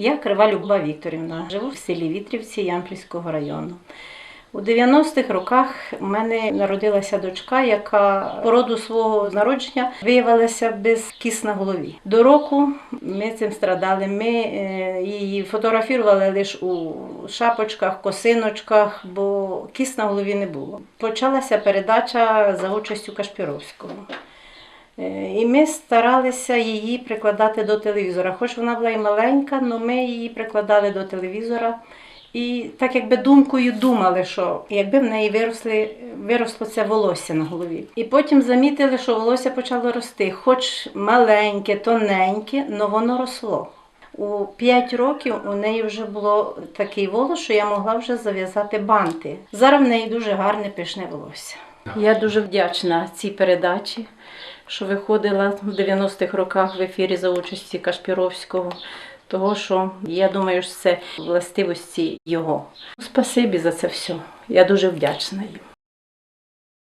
Я Крива Люба Вікторівна, живу в селі Вітрівці Ямпільського району. У 90-х роках у мене народилася дочка, яка по роду свого народження виявилася без кіс на голові. До року ми цим страдали. Ми е, її фотографували лише у шапочках, косиночках, бо кіс на голові не було. Почалася передача за участю Кашпіровського. Е, І ми старалися її прикладати до телевізора. Хоч вона була і маленька, але ми її прикладали до телевізора. І так якби думкою думали, що якби в неї виросли, виросло це волосся на голові. І потім замітили, що волосся почало рости, хоч маленьке, тоненьке, але воно росло. У 5 років у неї вже було такий волос, що я могла вже зав'язати банти. Зараз в неї дуже гарне пишне волосся. Я дуже вдячна цій передачі, що виходила в 90-х роках в ефірі за участі Кашпіровського. Того, що я думаю, що це властивості його. Спасибі за це все. Я дуже вдячна їм.